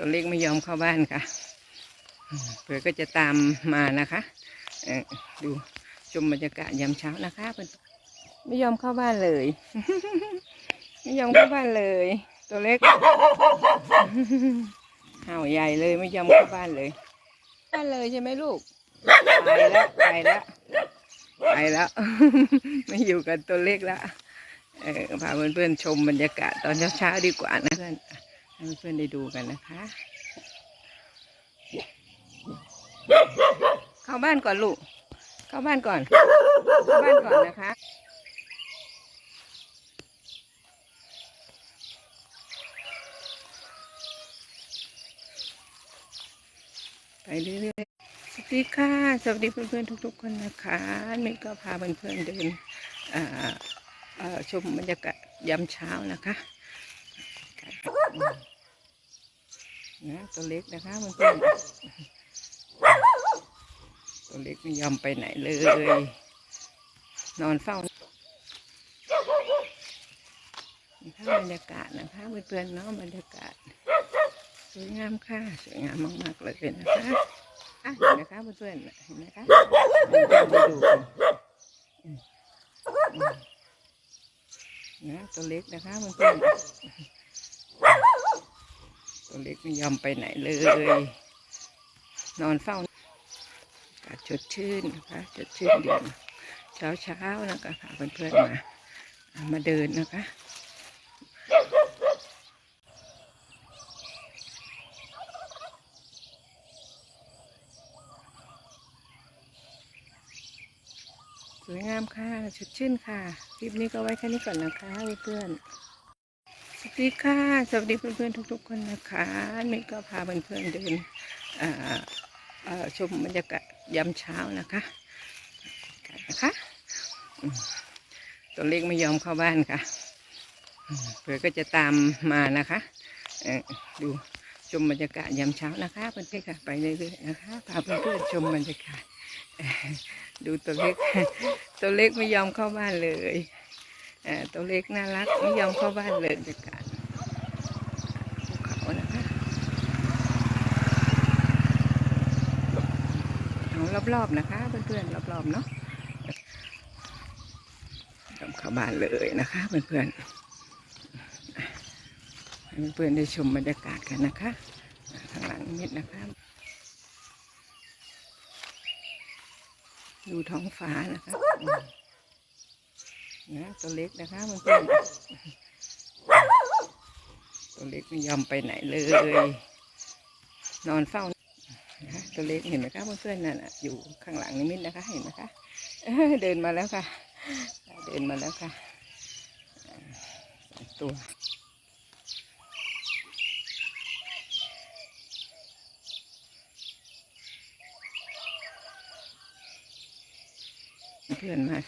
อืมตัวเล็กไม่ยอมเข้าบ้านค่ะอืมเผื่อก็จะตามมานะคะเอ่อดูชมบรรยากาศยามเช้านะคะเพิ่นไม่ยอมเข้าบ้านเลย ไม่ยอมเข้าบ้านเลย ตัวเล็กเห่าใหญ่เลยไม่ยอมเข้าบ้านเลยบ้านเลยใช่ไหมลูกไปแล้วไปแล้วไปแล้ว ไม่อยู่กับตัวเล็กแล้วเออพาเพื่อนๆชมบรรยากาศตอนเช้าๆดีกว่านะเพื่อน ให้เพื่อนๆได้ดูกันนะคะ เข้าบ้านก่อนลูก เข้าบ้านก่อน เข้าบ้านก่อนนะคะไปเรื่อยๆ สวัสดีค่ะ สวัสดีเพื่อนๆทุก ๆ คนนะคะนี่ก็พาเพื่อนๆเดินชมบรรยากาศยามเช้านะคะ นะตัวเล็กนะคะเพื่อนๆตัวเล็กไม่ยอมไปไหนเลย นอนเฝ้านี่ค่ะบรรยากาศนะคะเพื่อนๆเนาะบรรยากาศสวยงามค่ะสวยงามมากๆเลยนะคะอะเห็นไหมคะเพื่อนๆเห็นไหมคะเพื่อนๆได้ดูกันอืมอืมนะตัวเล็กนะคะเพื่อนๆ ตัวเล็กไม่ยอมไปไหนเลย นอนเฝ้าอากาศสดชื่นนะคะสดชื่นเดือนเช้าเช้านะคะพาเพื่อนๆมา มาเดินนะคะสวยงามค่ะสดชื่นค่ะ คลิปนี้ก็ไว้แค่นี้ก่อนนะคะเพื่อนๆ สวัสดีค่ะ สวัสดีเพื่อนๆทุก ๆ คนนะคะนี่ก็พาเพื่อนๆเดินอ่าเอ่อชมบรรยากาศยามเช้านะคะนะคะตัวเล็กไม่ยอมเข้าบ้านค่ะเผื่อก็จะตามมานะคะดูชมบรรยากาศยามเช้านะคะเพื่อนๆค่ะไปเรื่อยๆนะคะพาเพื่อนๆชมบรรยากาศดูตัวเล็ก ตัวเล็กไม่ยอมเข้าบ้านเลยตัวเล็กน่ารักไม่ยอมเข้าบ้านเลยบรรยากาศภูเขานะคะเอา รอบๆนะคะ เพื่อนๆรอบๆเนาะยอมเข้าบ้านเลยนะคะเพื่อนๆให้เพื่อนๆได้ชมบรรยากาศกันนะคะข้างหลังนิดนะคะดูท้องฟ้านะคะนะตัวเล็กนะคะเพื่อนๆตัวเล็กไม่ยอมไปไหนเลย นอนเฝ้า นะคะตัวเล็กเห็นไหมคะเพื่อนๆนั่นอยู่ข้างหลังนิมิตนะคะ เห็นไหมคะเดินมาแล้วค่ะ เดินมาแล้วค่ะตัวเพื่อนมา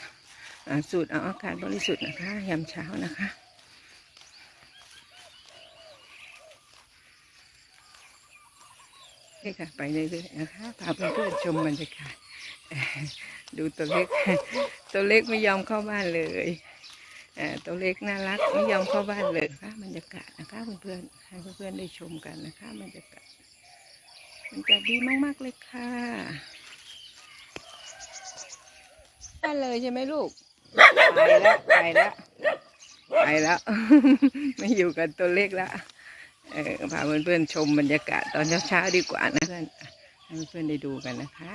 อ่าสูตรเอาอากาศบริสุทธิ์นะคะยามเช้านะคะ ค่ะไปเรื่อยๆนะคะพาเพื่อนๆชมบรรยากาศดูตัวเล็ก ตัวเล็กไม่ยอมเข้าบ้านเลยตัวเล็กน่ารักไม่ยอมเข้าบ้านเลยค่ะบรรยากาศนะคะเพื่อนๆให้เพื่อนๆได้ชมกันนะคะบรรยากาศบรรยากาศดีมากๆเลยค่ะบ้านเลยใช่ไหมลูกไปแล้วไปแล้วไปแล้วไม่อยู่กับตัวเล็กแล้ว เออพาเพื่อนๆชมบรรยากาศตอนเช้าๆดีกว่านะเพื่อนให้เพื่อนๆได้ดูกันนะคะ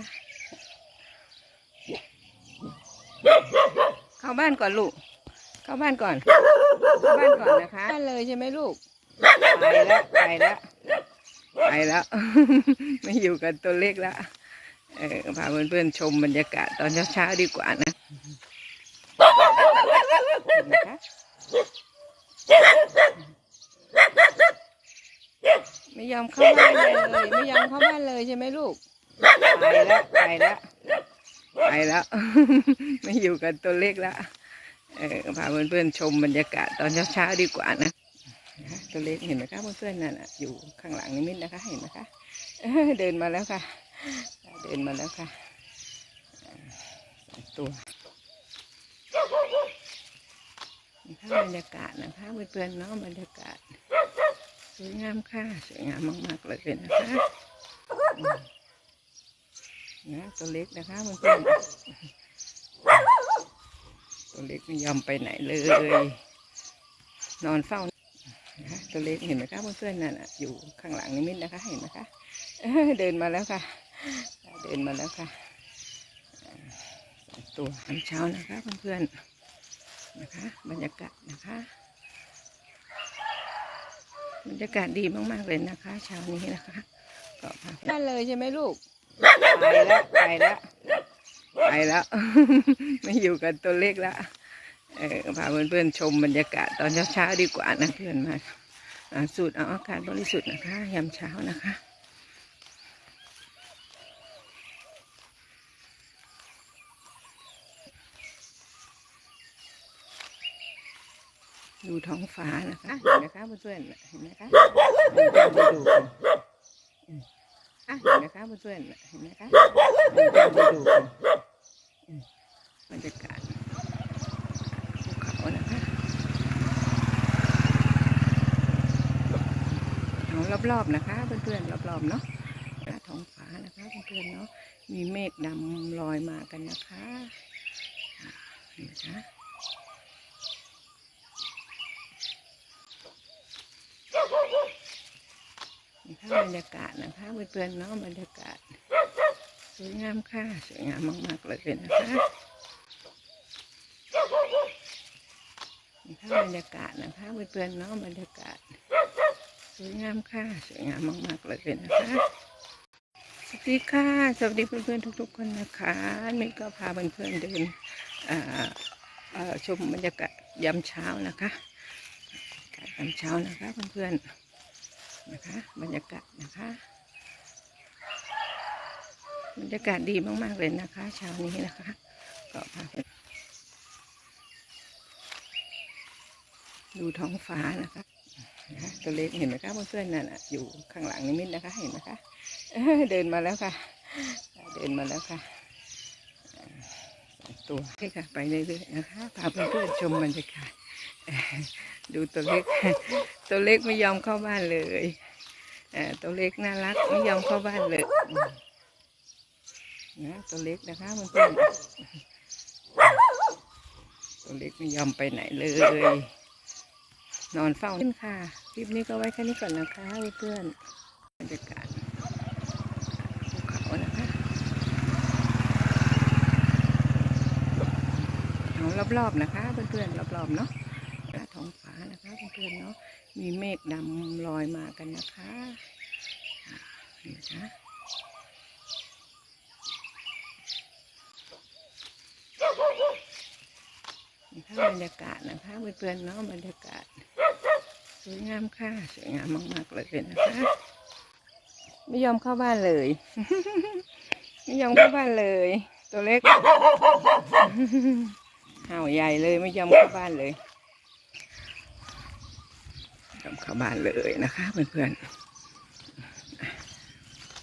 เข้าบ้านก่อนลูก เข้าบ้านก่อน เข้าบ้านก่อนนะคะบ้านเลยใช่ไหมลูก ไปแล้วไปแล้วไปแล้ว ไม่อยู่กับตัวเล็กแล้วเออพาเพื่อนๆชมบรรยากาศตอนเช้าๆดีกว่านะเห็นไหมคะ ไม่ยอมเข้าบ้านเลยไม่ยอมเข้าบ้านเลยใช่ไหมลูกไปแล้วไปแล้วไปแล้ว ไม่อยู่กับตัวเล็กแล้วเออพาเพื่อนๆชมบรรยากาศตอนเช้าๆดีกว่านะตัวเล็กเห็นไหมคะเพื่อนๆนั่นน่ะอยู่ข้างหลังนิมิตนะคะ เห็นไหมคะเดินมาแล้วค่ะ เดินมาแล้วค่ะตัวบรรยากาศนะคะเพื่อนๆเนาะบรรยากาศ สวยงามค่ะ สวยงามมากๆเลยนะคะนะตัวเล็กนะคะเพื่อนตัวเล็กไม่ยอมไปไหนเลย นอนเฝ้านะคะตัวเล็กเห็นไหมคะเพื่อนๆนั่นน่ะอยู่ข้างหลังนิมิตนะคะเห็นไหมคะเดินมาแล้วค่ะ เดินมาแล้วค่ะตัวตอนเช้านะคะเพื่อนๆนะคะ บรรยากาศนะคะ บรรยากาศดีมากๆเลยนะคะเช้านี้นะคะก็พานั่นเลยใช่ไหมลูกไปแล้วไปแล้วไปแล้วไม่อยู่กันตัวเล็กแล้วเออพาเพื่อนๆชมบรรยากาศตอนเช้าๆดีกว่านะเพื่อนมาอ่าสูดเอาอากาศบริสุทธิ์นะคะยามเช้านะคะ ดูท้องฟ้านะคะเห็นนะคะเพื่อนๆเห็นไหมคะเพื่อนๆไปดูกันอืมอะเห็นนะคะเพื่อนๆเห็นไหมคะเพื่อนๆไปดูกันอืมบรรยากาศภูเขานะคะเอารอบๆนะคะเพื่อนๆรอบๆเนาะท้องฟ้านะคะเพื่อนๆเนาะมีเมฆดำลอยมากันนะคะอ่าเห็นไหมคะ นะคะบรรยากาศนะคะเพื่อนๆเนาะบรรยากาศสวยงามค่ะสวยงามมากๆเลยนะคะนะคะบรรยากาศนะคะเพื่อนๆเนาะบรรยากาศสวยงามค่ะสวยงามมากๆเลยนะคะสวัสดีค่ะสวัสดีเพื่อนๆทุก ๆ คนนะคะนี่ก็พาเพื่อนๆเดินชมบรรยากาศยามเช้านะคะ ยามเช้านะคะเพื่อนๆนะคะ บรรยากาศนะคะ บรรยากาศดีมากๆเลยนะคะ เช้านี้นะคะ ก็พาไปดูท้องฟ้านะคะนะคะตัวเล็กเห็นไหมคะเพื่อนๆนั่นอยู่ข้างหลังนิมิตนะคะเห็นไหมคะเดินมาแล้วค่ะ เดินมาแล้วค่ะตัวโอเคค่ะ ไปเรื่อยๆนะคะพาเพื่อนๆชมบรรยากาศ ดูตัวเล็ก ตัวเล็กไม่ยอมเข้าบ้านเลยตัวเล็กน่ารักไม่ยอมเข้าบ้านเลยนะตัวเล็กนะคะเพื่อนๆตัวเล็กไม่ยอมไปไหนเลย นอนเฝ้าขึ้นค่ะ คลิปนี้ก็ไว้แค่นี้ก่อนนะคะเพื่อนบรรยากาศภูเขานะคะเอารอบๆนะคะเพื่อนๆรอบๆเนาะ นะคะเพื่อนๆเนาะมีเมฆดำลอยมากันนะคะอ่นไหมคะนี่ค่ะบรรยากาศนะคะเพื่อนๆเนาะบรรยากาศสวยงามค่ะสวยงามมากๆเลยนะคะ ไม่ยอมเข้าบ้านเลย ไม่ยอมเข้าบ้านเลย ตัวเล็กเห่าใหญ่เลยไม่ยอมเข้าบ้านเลย กลับ เข้าบ้านเลยนะคะเพื่อนๆ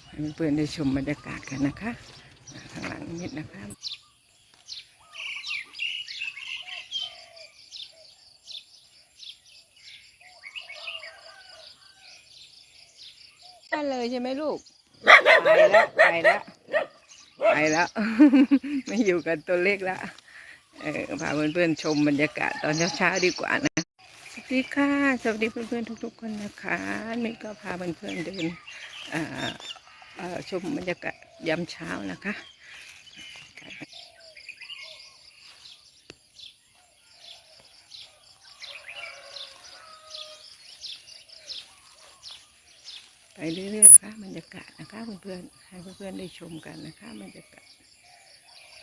ให้เพื่อนๆได้ชมบรรยากาศกันนะคะข้างหลังนิดนะคะบ้านเลยใช่ไหมลูกไปแล้วไปแล้วไปแล้ว ไม่อยู่กันตัวเล็กแล้วเออพาเพื่อนๆชมบรรยากาศตอนเช้าๆดีกว่านะ สวัสดีค่ะ สวัสดีเพื่อนๆทุก ๆ คนนะคะนี่ก็พาเพื่อนๆเดินอ่าเอ่อชมบรรยากาศยามเช้านะคะ ไปเรื่อยๆนะคะบรรยากาศนะคะเพื่อนๆให้เพื่อนๆได้ชมกันนะคะบรรยากาศ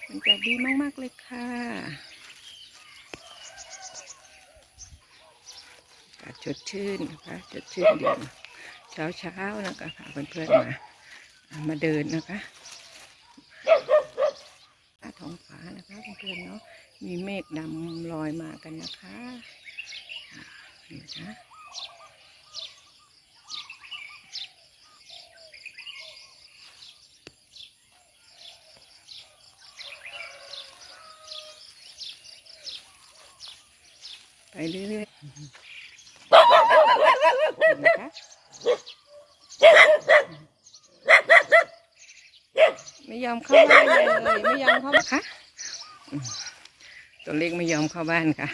บรรยากาศดีมากๆเลยค่ะากาศสดชื่นนะคะสดชื่นเดือนเช้าเช้านะคะพาเพื่อนๆมามาเดินนะคะท้องฟ้านะคะเพื่อนๆเนาะมีเมฆดำลอยมากันนะคะอ่นะไปเรื่อยๆ นไหมคะไม่ยอมเข้าบ้านเลยไม่ยอมเข้าค่ะอืมตัวเล็กไม่ยอมเข้าบ้านค่ะ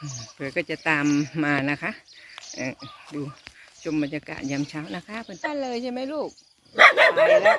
อืมเผื่อก็จะตามมานะคะเอ่อดูชมบรรยากาศยามเช้านะคะเป็นบ้านเลยใช่ไหมลูกไปแล้ว